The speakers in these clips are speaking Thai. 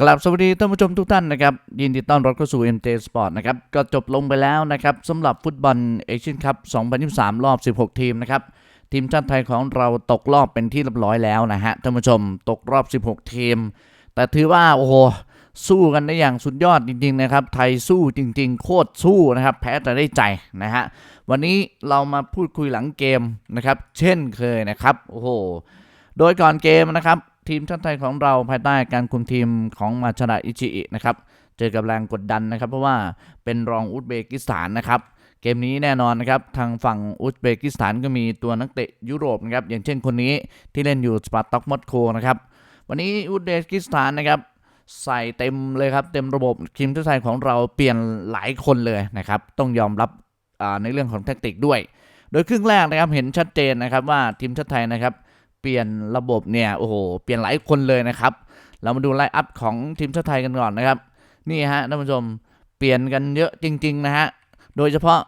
กลับสวัสดีท่านผู้ชมทุกท่านนะครับ ยินดีต้อนรับเข้าสู่ MJ Sport นะครับ ก็จบลงไปแล้วนะครับสำหรับฟุตบอลเอเชียนคัพ 2023 รอบ 16 ทีมนะครับ ทีมชาติไทยของเราตกรอบเป็นที่เรียบร้อยแล้วนะฮะท่านผู้ชมตกรอบ 16 ทีม แต่ถือว่า โอ้โห สู้กันได้อย่างสุดยอดจริง ๆ นะครับ ไทยสู้จริง ๆ โคตรสู้นะครับ แพ้แต่ได้ใจนะฮะวันนี้เรามาพูดคุยหลังเกมนะครับ เช่นเคยนะครับโอ้โหโดยก่อนเกมนะครับ ทีมชาติไทยของเราภายใต้การคุมทีมของมาชดาอิชิอินะครับเจอกับแรงกดดันนะครับ เพราะว่าเป็นรองอุซเบกิสถานนะครับเกมนี้แน่นอนนะครับ ทางฝั่งอุซเบกิสถานก็มีตัวนักเตะยุโรปนะครับอย่างเช่นคนนี้ที่เล่นอยู่สปาร์ต็อกมอสโกนะครับวันนี้อุซเบกิสถานนะครับใส่เต็มเลยครับ เต็มระบบทีมชาติไทยของเราเปลี่ยนหลายคนเลยนะครับ ต้องยอมรับในเรื่องของแทคติกด้วย โดยครึ่งแรกนะครับเห็นชัดเจนนะครับว่าทีมชาติไทยนะครับ เปลี่ยนระบบเนี่ยโอ้โหเปลี่ยนหลายคนเลยนะครับ เรามาดูไลน์อัพของทีมชาติไทยกันก่อนนะครับ นี่ฮะท่านผู้ชมเปลี่ยนกันเยอะจริง ๆ นะฮะ โดยเฉพาะ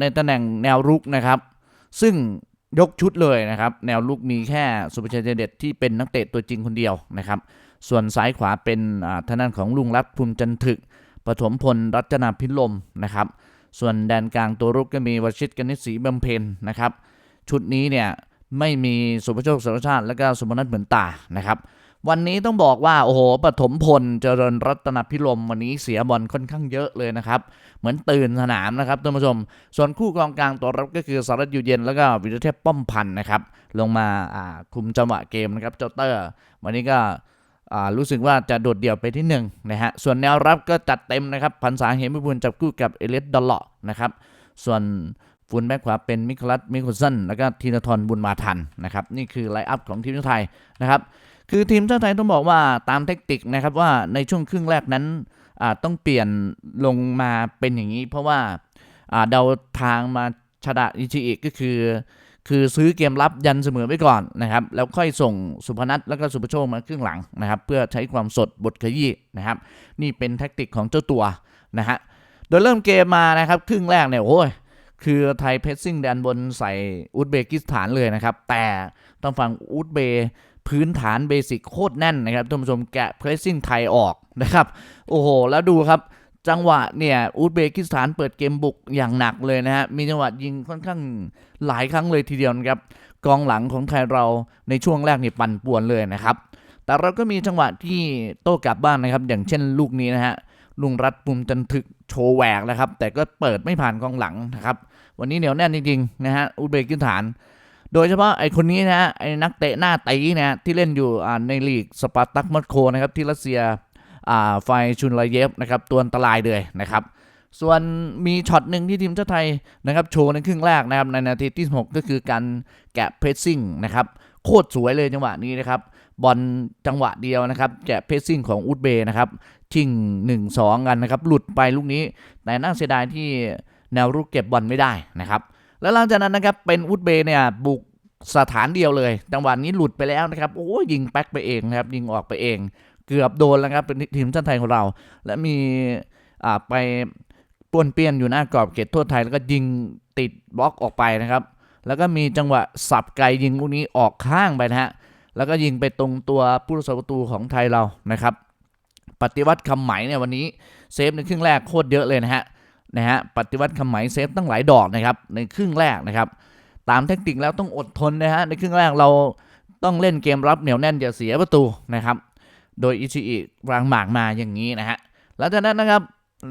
ในตำแหน่งแนวรุกนะครับ ซึ่งยกชุดเลยนะครับ แนวลุกมีแค่สุภชัยใจเด็ดที่เป็นนักเตะตัวจริงคนเดียวนะครับ ส่วนซ้ายขวาเป็นอ่าทางด้านของลุงรัตภูมิจันทึกปฐมพลรัตนาพิลมนะครับ ส่วนแดนกลางตัวรุกก็มีวชิตกนิษฐ์ศรีบำเพ็ญนะครับ ชุดนี้เนี่ย ไม่มีสุภโชคสารชาติ และก็สุพนัทเหมือนตานะครับ วันนี้ต้องบอกว่า โอ้โหปฐมพลเจริญรัตนพิลมวันนี้เสียบอลค่อนข้างเยอะเลยนะครับ เหมือนตื่นสนามนะครับท่านผู้ชม ส่วนคู่กองกลางตัวรับก็คือสารัตอยู่เย็น แล้วก็วิรเทพป้อมพันธ์นะครับ ลงมาคุมจังหวะเกมนะครับเจ้าเตอร์ วันนี้ก็รู้สึกว่าจะโดดเดี่ยวไปที่หนึ่งนะฮะ ส่วนแนวรับก็จัดเต็มนะครับพันษาเหมิบูลจับคู่กับเอเลสดอลเลาะนะครับ ส่วน ฟูลแบ็กขวาเป็นมิคลัสมิคุสันแล้วก็ธีนทรบุญมาทันนะครับนี่คือไลน์อัพของทีมชาติไทยนะครับคือทีมชาติไทยต้องบอกว่าตามเทคนิคนะครับว่าในช่วงครึ่งแรกนั้นต้องเปลี่ยนลงมาเป็นอย่างนี้ เพราะว่าเดาทางมาชดะอิชิอิก็คือ คือซื้อเกมรับยันเสมอไว้ก่อนนะครับ แล้วค่อยส่งสุพนัทแล้วก็สุภโชคมาครึ่งหลังนะครับ เพื่อใช้ความสดบทขยี้นะครับ นี่เป็นแท็กติกของเจ้าตัวนะฮะโดยเริ่มเกมมานะครับ ครึ่งแรกเนี่ยโอ้ย คือไทยเพสซิ่งแดนบนใส่อุซเบกิสถานเลยนะครับ แต่ต้องฟังอุซเบพื้นฐานเบสิกโคตรแน่นนะครับท่านผู้ชมแกะเพรสซิ่งไทยออกนะครับ โอ้โห แล้วดูครับ จังหวะเนี่ยอุซเบกิสถานเปิดเกมบุกอย่างหนักเลยนะฮะมีจังหวะยิงค่อนข้างหลายครั้งเลยทีเดียวนะครับกองหลังของไทยเราในช่วงแรกนี่ปั่นป่วนเลยนะครับแต่เราก็มีจังหวะที่โต้กลับบ้านนะครับ อย่างเช่นลูกนี้นะฮะลุงรัตน์ปุ่มจันทึกโชว์แหวกนะครับ แต่ก็เปิดไม่ผ่านกองหลังนะครับ วันนี้เหนียวแน่นจริงๆนะฮะอุซเบกิสถาน โดยเฉพาะไอ้คนนี้นะฮะไอ้นักเตะหน้าตีนะฮะที่เล่นอยู่ในลีกสปาร์ตักมอสโกนะครับที่รัสเซียไฟชุนลาเยฟนะครับตัวอันตรายเลยนะครับส่วนมีช็อตหนึ่งที่ทีมชาติไทยนะครับโชว์ในครึ่งแรกนะครับในนาทีที่6ก็คือการแกะเพรสซิ่งนะครับโคตรสวยเลยจังหวะนี้นะครับบอลจังหวะเดียวนะครับแกะเพรสซิ่งของอุซเบนะครับชิง 1 2 กันนะครับ หลุดไปลูกนี้ แต่น่าเสียดายที่ แนวรุกเก็บบอลไม่ได้นะครับ แล้วหลังจากนั้นนะครับเป็นอุซเบเนี่ยบุกสถานเดียวเลยจังหวะนี้หลุดไปแล้วนะครับโอ้ยยิงแป๊กไปเองนะครับยิงออกไปเอง เกือบโดนแล้วครับเป็นทีมชาติไทยของเรา และมีอ่าไปป้วนเปี้ยนอยู่หน้ากรอบเขตโทษไทยแล้วก็ยิงติดบล็อกออกไปนะครับ แล้วก็มีจังหวะสับไกลยิงลูกนี้ออกข้างไปนะฮะแล้วก็ยิงไปตรงตัวผู้รักษาประตูของไทยเรานะครับ ปฏิวัติคำไหมเนี่ยวันนี้เซฟในครึ่งแรกโคตรเยอะเลยนะฮะ นะฮะปฏิวัติคำไหมเซฟตั้งหลายดอกนะครับในครึ่งแรกนะครับ ตามเทคนิคแล้วต้องอดทนนะฮะในครึ่งแรกเราต้องเล่นเกมรับเหนียวแน่นอย่าเสียประตูนะครับโดยอิชิอิวางหมากมาอย่างนี้นะฮะหลังจากนั้นนะครับ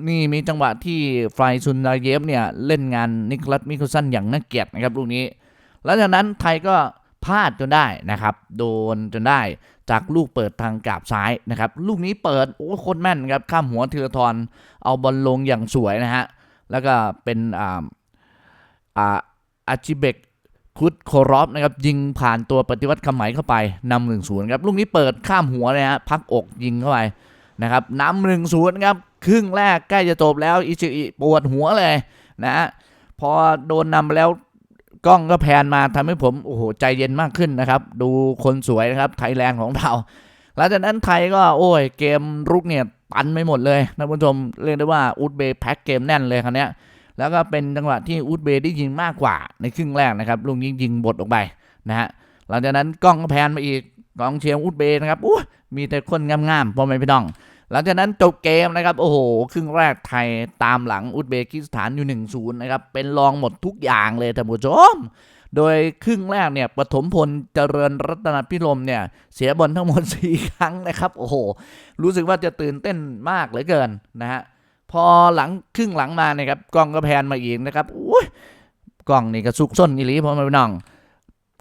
นี่มีจังหวะที่ไฟซุนนาเยฟเนี่ยเล่นงานนิคลัสมิคุสันอย่างน่าเกลียดนะครับลูกนี้ หลังจากนั้นไทยก็ พลาดจนได้นะครับ โดนจนได้จากลูกเปิดทางกาบซ้ายนะครับ ลูกนี้เปิดโอ้โคตรแม่นครับข้ามหัวธีรทรเอาบอลลงอย่างสวยนะฮะ แล้วก็เป็นอ่าอ่าอาชิเบกคุดโครอฟนะครับยิงผ่านตัวปฏิวัติคำไหมเข้าไปนำหนึ่งศูนย์ครับลูกนี้เปิดข้ามหัวเลยฮะพักอกยิงเข้าไปนะครับนำหนึ่งศูนย์ครับครึ่งแรกใกล้จะจบแล้วอิชิอิปวดหัวเลยนะฮะพอโดนนำแล้ว กล้องก็แพนมาทำให้ผมโอ้โหใจเย็นมากขึ้นนะครับ ดูคนสวยนะครับไทยแลนด์ของเราหลังจากนั้นไทยก็โอ้ยเกมรุกเนี่ยตันไม่หมดเลยนะผู้ชมเรียกได้ว่าอุซเบย์แพ็คเกมแน่นเลยครั้งนี้ยแล้วก็เป็นจังหวะที่อุซเบย์ได้ยิงมากกว่าในครึ่งแรกนะครับลูกนี้ยิงบดออกไปนะฮะหลังจากนั้นกล้องก็แพนมาอีกกองเชียร์อุซเบย์นะครับอู้มีแต่คนงามๆพ่อแม่พี่น้อง หลังจากนั้นจบเกมนะครับ โอ้โห ครึ่งแรกไทยตามหลังอุซเบกิสถานอยู่ 1-0 นะครับ เป็นรองหมดทุกอย่างเลยท่านผู้ชมโดยครึ่งแรกเนี่ยปฐมพลเจริญรัตนพิรมเนี่ยเสียบอลทั้งหมด 4 ครั้งนะครับ โอ้โห รู้สึกว่าจะตื่นเต้นมากเหลือเกินนะฮะพอหลังครึ่งหลังมาเนี่ยครับกล้องก็แพนมาอีกนะครับอุ้ยกล้องนี่ก็ซุกซนอีหลีพอม่พี่น้อง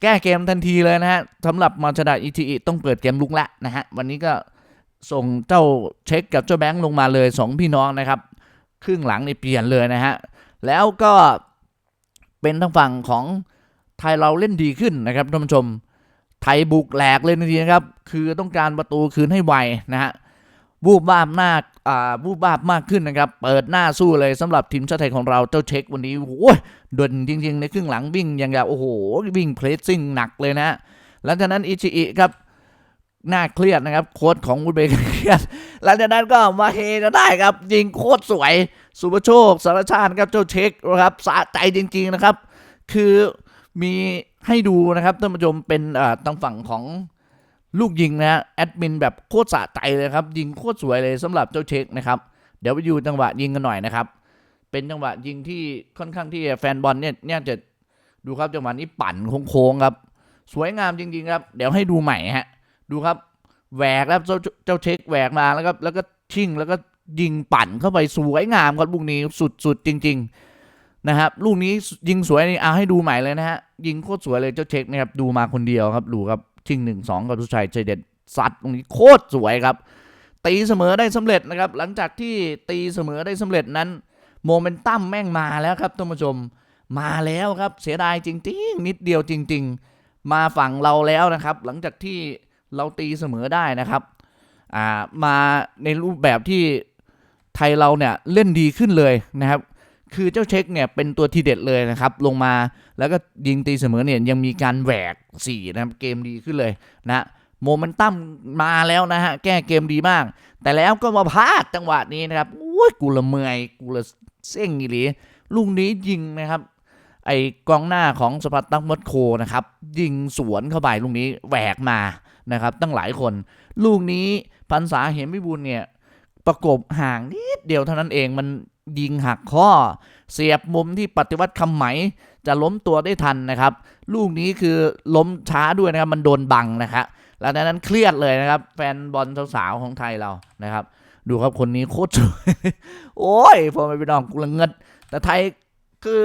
แก้เกมทันทีเลยนะฮะสำหรับมาชดาอิทีต้องเปิดเกมลุกล้วนะฮะวันนี้ก็ ส่งเจ้าเช็คกับเจ้าแบงค์ลงมาเลยสองพี่น้องนะครับ ครึ่งหลังนี่เปลี่ยนเลยนะฮะ แล้วก็เป็นทางฝั่งของไทยเราเล่นดีขึ้นนะครับท่านผู้ชม ไทยบุกแหลกเลยทีนะครับ คือต้องการประตูคืนให้ไวนะฮะบูบบ้าบหน้าอ่าบูบบ้าบมากขึ้นนะครับ เปิดหน้าสู้เลยสำหรับทีมชาติไทยของเราเจ้าเช็ควันนี้โอ้ยดวนจริง ๆ ในครึ่งหลังวิ่งอย่างกับโอ้โหวิ่งเพลสซิ่งหนักเลยนะฮะหลังจากนั้นอิชิอิครับ น่าเครียดนะครับ โค้ชของอุซเบย์เครียดหลังจากนั้นก็มาเฮจะได้ครับยิงโคตรสวย สุภโชคสารชาติครับเจ้าเช็คนะครับสะใจจริง ๆนะครับ คือมีให้ดูนะครับท่านผู้ชมเป็นอ่าทางฝั่งของลูกยิงนะฮะแอดมินแบบโคตรสะใจเลยครับ ยิงโคตรสวยเลยสำหรับเจ้าเช็คนะครับ เดี๋ยวไปดูจังหวะยิงกันหน่อยนะครับ เป็นจังหวะยิงที่ค่อนข้างที่แฟนบอลเนี่ยเนี่ยจะดูครับจังหวะนี้ปั่นโค้งๆครับ สวยงามจริง ๆ ครับ เดี๋ยวให้ดูใหม่ฮะ ดูครับแหวกแล้วเจ้าเช็คแหวกมาแล้วก็แล้วก็ชิ่งแล้วก็ยิงปั่นเข้าไปสวยงามครับลูกนี้สุดๆจริง ๆนะครับ ลูกนี้ยิงสวยนี่เอาให้ดูใหม่เลยนะฮะยิงโคตรสวยเลยเจ้าเช็คนะครับดูมาคนเดียวครับดูครับชิงหนึ่งสองกับทุชัยใจเด็ดซัดตรงนี้โคตรสวยครับ ตีเสมอได้สำเร็จนะครับ หลังจากที่ตีเสมอได้สำเร็จนั้นโมเมนตัมแม่งมาแล้วครับท่านผู้ชมมาแล้วครับเสียดายจริง ๆ นิดเดียวจริง ๆ มาฝั่งเราแล้วนะครับ หลังจากที่ เราตีเสมอได้นะครับอ่ามาในรูปแบบที่ไทยเราเนี่ยเล่นดีขึ้นเลยนะครับ คือเจ้าเช็คเนี่ยเป็นตัวทีเด็ดเลยนะครับ ลงมาแล้วก็ยิงตีเสมอเนี่ยยังมีการแหวกสี่นะครับเกมดีขึ้นเลยนะโมเมนตัมมาแล้วนะฮะแก้เกมดีมาก แต่แล้วก็มาพลาดจังหวะนี้นะครับโอ้ยกูละเมยกูละเส้งอีหลีลูกนี้ยิงนะครับ ไอกองหน้าของสปัตตักมอสโคนะครับ ยิงสวนเข้าไปลูกนี้แหวกมา นะครับ ตั้งหลายคน ลูกนี้พันษาเหมวิบูลเนี่ยประกบห่างนิดเดียวเท่านั้นเองมันยิงหักข้อ เสียบมุมที่ปฏิวัติคำไหม จะล้มตัวได้ทันนะครับ ลูกนี้คือล้มช้าด้วยนะครับ มันโดนบังนะครับหลังจากนั้นเครียดเลยนะครับ แฟนบอลสาวๆของไทยเรานะครับ ดูครับคนนี้โคตรสวยโอ้ยพอไม่ไปนองกูละเงิด แต่ไทยคือ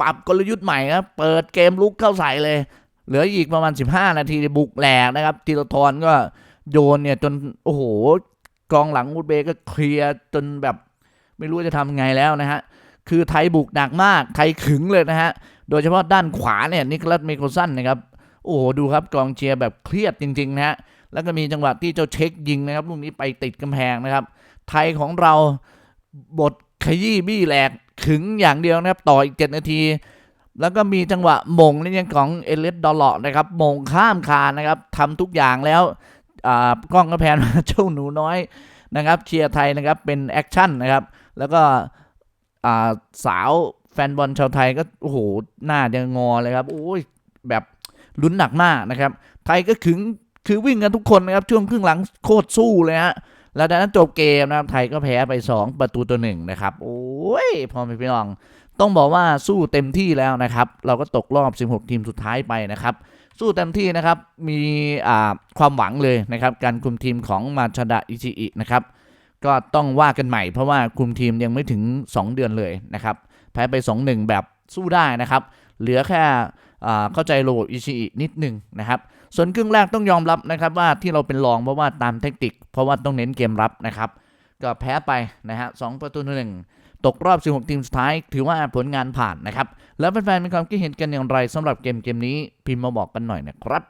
ปรับกลยุทธ์ใหม่ครับเปิดเกมลุกเข้าใส่เลย เหลืออีกประมาณ 15 นาทีบุกแหลกนะครับทีละทอนก็โยนเนี่ยจนโอ้โหกองหลังอุซเบก็เคลียร์จนแบบไม่รู้จะทำไงแล้วนะฮะคือไทยบุกหนักมากไทยขึงเลยนะฮะโดยเฉพาะด้านขวาเนี่ยนิคลัสเมโคสันนะครับโอ้โหดูครับกองเชียร์แบบเครียดจริงๆนะฮะแล้วก็มีจังหวะที่เจ้าเช็คยิงนะครับลูกนี้ไปติดกำแพงนะครับ ไทยของเราบทขยี้บี้แหลกขึงอย่างเดียวนะครับต่ออีก 7 นาที แล้วก็มีจังหวะมงนี่ยังของเอเลสดอลเลาะนะครับมงข้ามคานนะครับทำทุกอย่างแล้วอ่ากล้องก็แพนมาเจ้าหนูน้อยนะครับเชียร์ไทยนะครับเป็นแอคชั่นนะครับแล้วก็อ่าสาวแฟนบอลชาวไทยก็โอ้โหหน้าจะงอเลยครับโอ้ยแบบลุ้นหนักมากนะครับ ไทยก็ขึงคือวิ่งกันทุกคนนะครับช่วงครึ่งหลังโคตรสู้เลยฮะแล้วจากนั้นจบเกมนะครับไทยก็แพ้ไป 2 ประตูตัวหนึ่งนะครับ โอ้ยพอไม่พี่น้อง ต้องบอกว่าสู้เต็มที่แล้วนะครับ เราก็ตกรอบ 16 ทีมสุดท้ายไปนะครับ สู้เต็มที่นะครับมีความหวังเลยนะครับ การคุมทีมของมาชดะอิชิอินะครับ ก็ต้องว่ากันใหม่เพราะว่าคุมทีมยังไม่ถึง 2 เดือนเลยนะครับแพ้ไป 2-1 แบบสู้ได้นะครับ เหลือแค่เข้าใจโรบอิชิอินิดหนึ่งนะครับ ส่วนครึ่งแรกต้องยอมรับนะครับว่าที่เราเป็นรองเพราะว่าตามเทคนิคเพราะว่าต้องเน้นเกมรับนะครับ ก็แพ้ไปนะฮะสองประตูหนึ่ง ตกรอบ 16 ทีมสุดท้าย ถือว่าผลงานผ่านนะครับ แล้วแฟนๆมีความคิดเห็นกันอย่างไรสำหรับเกมเกมนี้พิมพ์มาบอกกันหน่อยนะครับ